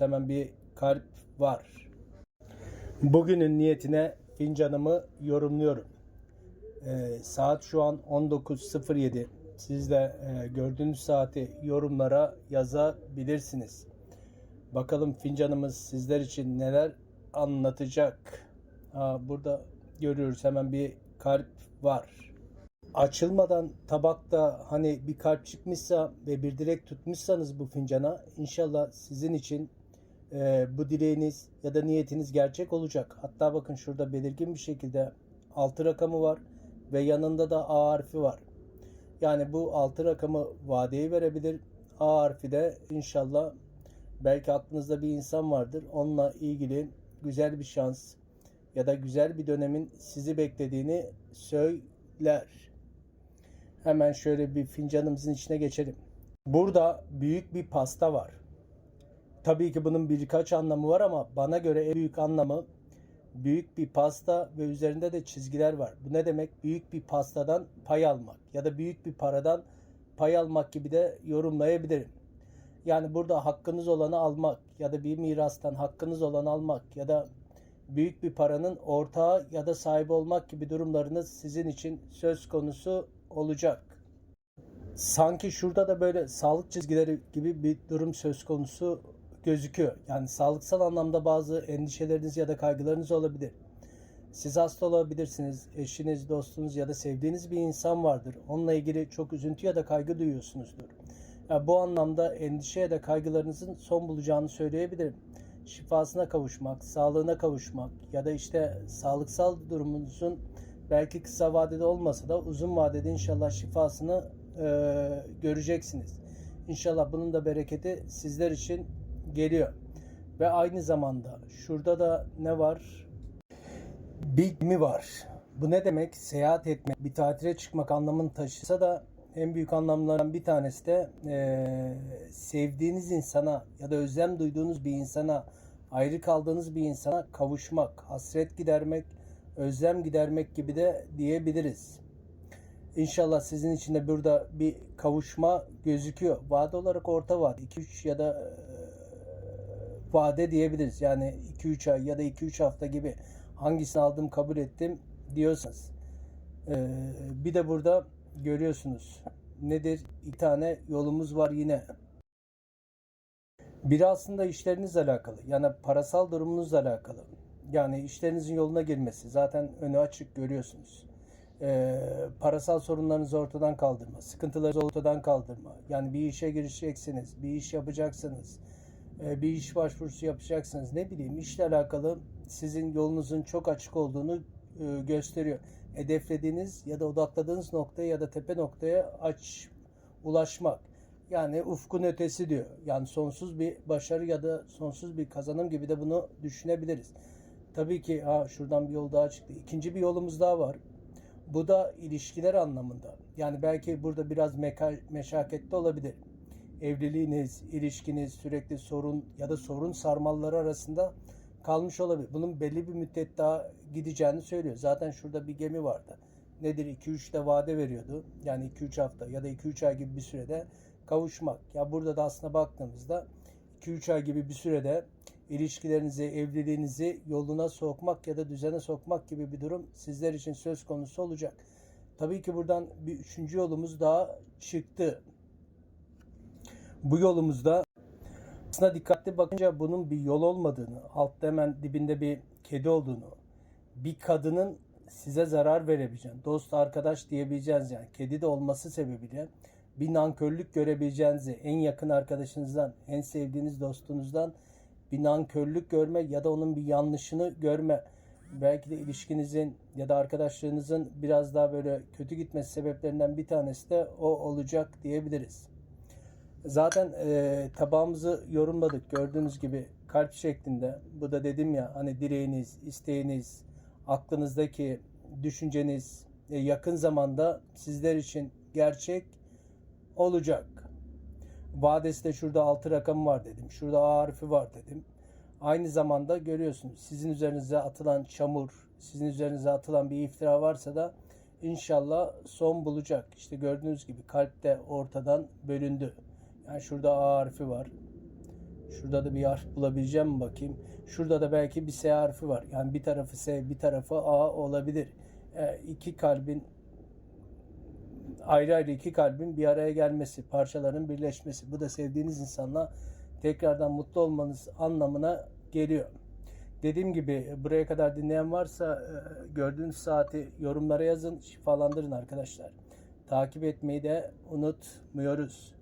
Hemen bir kalp var. Bugünün niyetine fincanımı yorumluyorum. Ee, saat şu an 19.07. Siz de e, gördüğünüz saati yorumlara yazabilirsiniz. Bakalım fincanımız sizler için neler anlatacak. Ha, burada görüyoruz hemen bir kalp var. Açılmadan tabakta hani bir kalp çıkmışsa ve bir dilek tutmuşsanız bu fincana inşallah sizin için e, bu dileğiniz ya da niyetiniz gerçek olacak. Hatta bakın şurada belirgin bir şekilde 6 rakamı var ve yanında da A harfi var. Yani bu 6 rakamı vadeyi verebilir. A harfi de inşallah belki aklınızda bir insan vardır. Onunla ilgili güzel bir şans ya da güzel bir dönemin sizi beklediğini söyler. Hemen şöyle bir fincanımızın içine geçelim. Burada büyük bir pasta var. Tabii ki bunun birkaç anlamı var ama bana göre en büyük anlamı büyük bir pasta ve üzerinde de çizgiler var. Bu ne demek? Büyük bir pastadan pay almak ya da büyük bir paradan pay almak gibi de yorumlayabilirim. Yani burada hakkınız olanı almak ya da bir mirastan hakkınız olanı almak ya da büyük bir paranın ortağı ya da sahibi olmak gibi durumlarınız sizin için söz konusu olacak. Sanki şurada da böyle sağlık çizgileri gibi bir durum söz konusu gözüküyor. Yani sağlıksal anlamda bazı endişeleriniz ya da kaygılarınız olabilir. Siz hasta olabilirsiniz. Eşiniz, dostunuz ya da sevdiğiniz bir insan vardır. Onunla ilgili çok üzüntü ya da kaygı duyuyorsunuzdur. Ya bu anlamda endişe ya da kaygılarınızın son bulacağını söyleyebilirim. Şifasına kavuşmak, sağlığına kavuşmak ya da işte sağlıksal durumunuzun belki kısa vadede olmasa da uzun vadede inşallah şifasını e, göreceksiniz. İnşallah bunun da bereketi sizler için geliyor. Ve aynı zamanda şurada da ne var? Big mi var. Bu ne demek? Seyahat etmek, bir tatile çıkmak anlamını taşısa da en büyük anlamlarından bir tanesi de eee, sevdiğiniz insana ya da özlem duyduğunuz bir insana, ayrı kaldığınız bir insana kavuşmak, hasret gidermek, özlem gidermek gibi de diyebiliriz. İnşallah sizin için de burada bir kavuşma gözüküyor. Vade olarak orta vade 2-3 ya da e, vade diyebiliriz. Yani 2-3 ay ya da 2-3 hafta gibi hangisini aldım kabul ettim diyorsanız. E, bir de burada görüyorsunuz. Nedir? İki tane yolumuz var yine. Biri aslında işlerinizle alakalı. Yani parasal durumunuzla alakalı. Yani işlerinizin yoluna girmesi. Zaten önü açık görüyorsunuz. Ee, parasal sorunlarınızı ortadan kaldırma. Sıkıntılarınızı ortadan kaldırma. Yani bir işe girişeceksiniz. Bir iş yapacaksınız. Ee, bir iş başvurusu yapacaksınız. Ne bileyim işle alakalı sizin yolunuzun çok açık olduğunu e, gösteriyor. Hedeflediğiniz ya da odakladığınız noktaya ya da tepe noktaya aç ulaşmak. Yani ufkun ötesi diyor. Yani sonsuz bir başarı ya da sonsuz bir kazanım gibi de bunu düşünebiliriz. Tabii ki ha şuradan bir yol daha çıktı. İkinci bir yolumuz daha var. Bu da ilişkiler anlamında. Yani belki burada biraz meşakkatli olabilir. Evliliğiniz, ilişkiniz sürekli sorun ya da sorun sarmalları arasında kalmış olabilir. Bunun belli bir müddet daha gideceğini söylüyor. Zaten şurada bir gemi vardı. Nedir? 2-3 de vade veriyordu. Yani 2-3 hafta ya da 2-3 ay gibi bir sürede kavuşmak. Ya burada da aslında baktığımızda 2-3 ay gibi bir sürede ilişkilerinizi, evliliğinizi yoluna sokmak ya da düzene sokmak gibi bir durum sizler için söz konusu olacak. Tabii ki buradan bir üçüncü yolumuz daha çıktı. Bu yolumuzda aslında dikkatli bakınca bunun bir yol olmadığını, altta hemen dibinde bir kedi olduğunu, bir kadının size zarar verebileceğini, dost arkadaş diyebileceğiniz yani kedi de olması sebebiyle bir nankörlük görebileceğinizi, en yakın arkadaşınızdan, en sevdiğiniz dostunuzdan bir nankörlük görme ya da onun bir yanlışını görme. Belki de ilişkinizin ya da arkadaşlarınızın biraz daha böyle kötü gitmesi sebeplerinden bir tanesi de o olacak diyebiliriz. Zaten e, tabağımızı yorumladık gördüğünüz gibi kalp şeklinde. Bu da dedim ya hani dileğiniz, isteğiniz, aklınızdaki düşünceniz e, yakın zamanda sizler için gerçek olacak. Vadesi de şurada 6 rakamı var dedim. Şurada A harfi var dedim. Aynı zamanda görüyorsunuz sizin üzerinize atılan çamur, sizin üzerinize atılan bir iftira varsa da inşallah son bulacak. İşte gördüğünüz gibi kalp de ortadan bölündü. Yani şurada A harfi var. Şurada da bir harf bulabileceğim mi bakayım. Şurada da belki bir S harfi var. Yani bir tarafı S, bir tarafı A olabilir. E, iki kalbin ayrı ayrı iki kalbin bir araya gelmesi, parçaların birleşmesi. Bu da sevdiğiniz insanla tekrardan mutlu olmanız anlamına geliyor. Dediğim gibi buraya kadar dinleyen varsa e, gördüğünüz saati yorumlara yazın, şifalandırın arkadaşlar. Takip etmeyi de unutmuyoruz.